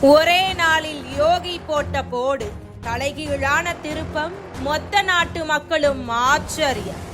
ஒரே நாளில் யோகி போட்ட போடு. தலைகீழான திருப்பம் மொத்த நாட்டு மக்களும் ஆச்சரியம்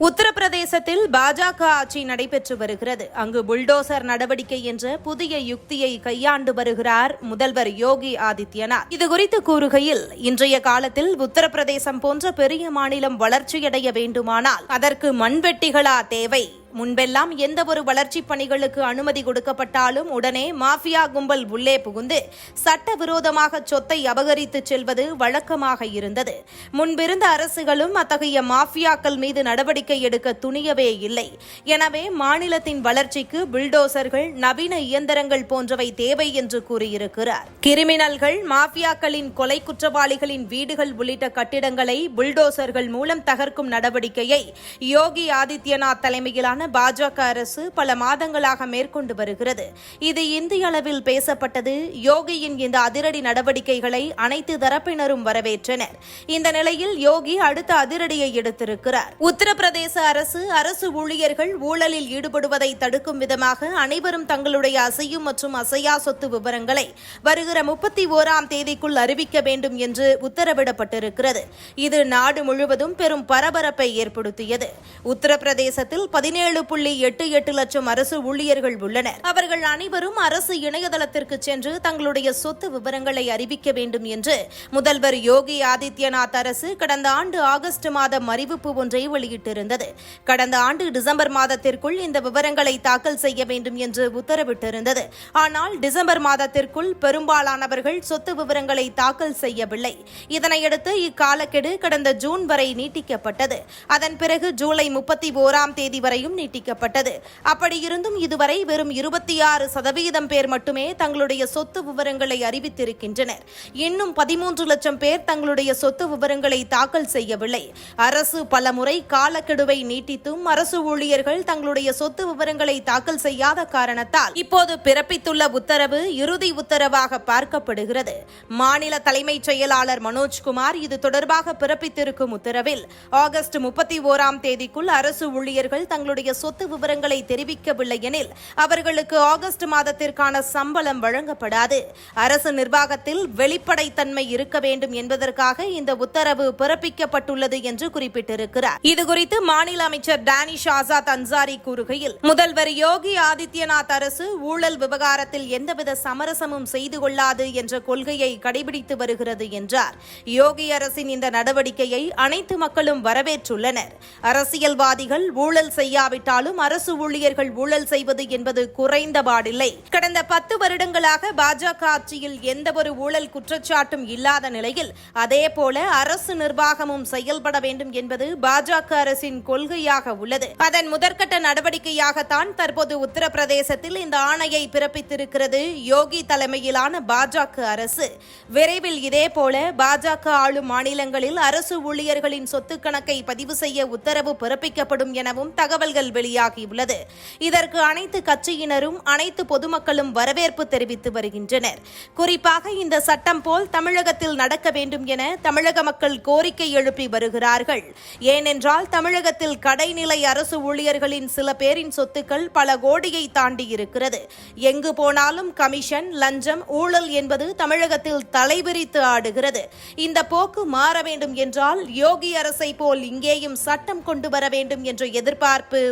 உத்தரப்பிரதேசத்தில் பாஜக ஆட்சி நடைபெற்று வருகிறது. அங்கு புல்டோசர் நடவடிக்கை என்ற புதிய யுக்தியை கையாண்டு வருகிறார் முதல்வர் யோகி ஆதித்யநாத். இதுகுறித்து கூறுகையில் இன்றைய காலத்தில் உத்தரப்பிரதேசம் போன்ற பெரிய மாநிலம் வளர்ச்சியடைய வேண்டுமானால் அதற்கு மண்வெட்டிகளா தேவை? முன்பெல்லாம் எந்த ஒரு வளர்ச்சிப் பணிகளுக்கு அனுமதி கொடுக்கப்பட்டாலும் உடனே மாஃபியா கும்பல் உள்ளே புகுந்து சட்டவிரோதமாக சொத்தை அபகரித்து செல்வது வழக்கமாக இருந்தது. முன்பிருந்த அரசுகளும் அத்தகைய மாஃபியாக்கள் மீது நடவடிக்கை எடுக்க துணியவே இல்லை. எனவே மாநிலத்தின் வளர்ச்சிக்கு பில்டோசர்கள் நவீன இயந்திரங்கள் போன்றவை தேவை என்று கூறியிருக்கிறார். கிரிமினல்கள் மாஃபியாக்களின் கொலை குற்றவாளிகளின் வீடுகள் உள்ளிட்ட கட்டிடங்களை புல்டோசர்கள் மூலம் தகர்க்கும் நடவடிக்கையை யோகி ஆதித்யநாத் தலைமையிலான பாஜக அரசு பல மாதங்களாக மேற்கொண்டு வருகிறது. இது இந்திய அளவில் பேசப்பட்டது. யோகியின் இந்த அதிரடி நடவடிக்கைகளை அனைத்து தரப்பினரும் வரவேற்றனர். இந்த நிலையில் யோகி அடுத்த அதிரடியை எடுத்திருக்கிறார். உத்தரப்பிரதேச அரசு அரசு ஊழியர்கள் ஊழலில் ஈடுபடுவதை தடுக்கும் விதமாக அனைவரும் தங்களுடைய அசையும் மற்றும் அசையா சொத்து விவரங்களை வருகிற முப்பத்தி ஓராம் தேதிக்குள் அறிவிக்க வேண்டும் என்று உத்தரவிடப்பட்டிருக்கிறது. இது நாடு முழுவதும் பெரும் பரபரப்பை ஏற்படுத்தியது. உத்தரப்பிரதேசத்தில் பதினேழு புள்ளி எட்டு எட்டு லட்சம் அரசு ஊழியர்கள் உள்ளனர். அவர்கள் அனைவரும் அரசு இணையதளத்திற்கு சென்று தங்களுடைய சொத்து விவரங்களை அறிவிக்க வேண்டும் என்று முதல்வர் யோகி ஆதித்யநாத் அரசு கடந்த ஆண்டு ஆகஸ்ட் மாதம் அறிவிப்பு ஒன்றை வெளியிட்டிருந்தது. கடந்த ஆண்டு டிசம்பர் மாதத்திற்குள் இந்த விவரங்களை தாக்கல் செய்ய வேண்டும் என்று உத்தரவிட்டிருந்தது. ஆனால் டிசம்பர் மாதத்திற்குள் பெரும்பாலானவர்கள் சொத்து விவரங்களை தாக்கல் செய்யவில்லை. இதனையடுத்து இக்காலக்கெடு கடந்த ஜூன் வரை நீட்டிக்கப்பட்டது. அதன் பிறகு ஜூலை முப்பத்தி ஓராம் தேதி வரையும் நீட்டிக்கப்பட்டது. அப்படியிருந்தும் இதுவரை வெறும் இருபத்தி ஆறு சதவீதம் பேர் மட்டுமே தங்களுடைய சொத்து விவரங்களை அறிவித்திருக்கின்றனர். இன்னும் பதிமூன்று லட்சம் பேர் தங்களுடைய சொத்து விவரங்களை தாக்கல் செய்யவில்லை. அரசு பலமுறை காலக்கெடுவை நீட்டித்தும் அரசு ஊழியர்கள் தங்களுடைய சொத்து விவரங்களை தாக்கல் செய்யாத காரணத்தால் இப்போது பிறப்பித்துள்ள உத்தரவு இறுதி உத்தரவாக பார்க்கப்படுகிறது. மாநில தலைமைச் செயலாளர் மனோஜ்குமார் இது தொடர்பாக பிறப்பித்திருக்கும் உத்தரவில் ஆகஸ்ட் முப்பத்தி ஓராம் தேதிக்குள் அரசு ஊழியர்கள் தங்களுடைய சொத்து விவரங்களை தெரிவிக்கவில்லை எனில் அவர்களுக்கு ஆகஸ்ட் மாதத்திற்கான சம்பளம் வழங்கப்படாது. அரசு நிர்வாகத்தில் வெளிப்படைத்தன்மை இருக்க வேண்டும் என்பதற்காக இந்த உத்தரவு பிறப்பிக்கப்பட்டுள்ளது என்று குறிப்பிட்டிருக்கிறார். இதுகுறித்து மாநில அமைச்சர் டானிஷ் ஆசாத் அன்சாரி கூறுகையில் முதல்வர் யோகி ஆதித்யநாத் அரசு ஊழல் விவகாரத்தில் எந்தவித சமரசமும் செய்து கொள்ளாது என்ற கொள்கையை கடைபிடித்து வருகிறது என்றார். யோகி அரசின் இந்த நடவடிக்கையை அனைத்து மக்களும் வரவேற்றுள்ளனர். அரசியல்வாதிகள் ஊழல் செய்யாத இல்லாவிட்டாலும் அரசு ஊழியர்கள் ஊழல் செய்வது என்பது குறைந்தபாடில்லை. கடந்த பத்து வருடங்களாக பாஜக ஆட்சியில் எந்த ஒரு ஊழல் குற்றச்சாட்டும் இல்லாத நிலையில் அதேபோல அரசு நிர்வாகமும் செயல்பட வேண்டும் என்பது பாஜக அரசின் கொள்கையாக உள்ளது. அதன் முதற்கட்ட நடவடிக்கையாகத்தான் தற்போது உத்தரப்பிரதேசத்தில் இந்த ஆணையை பிறப்பித்திருக்கிறது யோகி தலைமையிலான பாஜக அரசு. விரைவில் இதேபோல பாஜக ஆளும் மாநிலங்களில் அரசு ஊழியர்களின் சொத்து கணக்கை பதிவு செய்ய உத்தரவு பிறப்பிக்கப்படும் எனவும் தகவல்கள் வெளியாகியுள்ளது. இதற்கு அனைத்து கட்சியினரும் அனைத்து பொதுமக்களும் வரவேற்பு தெரிவித்து வருகின்றனர். குறிப்பாக இந்த சட்டம் போல் தமிழகத்தில் நடக்க வேண்டும் என தமிழக மக்கள் கோரிக்கை எழுப்பி வருகிறார்கள். ஏனென்றால் தமிழகத்தில் கடைநிலை அரசு ஊழியர்களின் சில பேரின் சொத்துக்கள் பல கோடியை தாண்டி இருக்கிறது. எங்கு போனாலும் கமிஷன் லஞ்சம் ஊழல் என்பது தமிழகத்தில் தலைவிரித்து ஆடுகிறது. இந்த போக்கு மாற வேண்டும் என்றால் யோகி அரசை போல் இங்கேயும் சட்டம் கொண்டு வர வேண்டும் என்ற எதிர்பார்ப்பு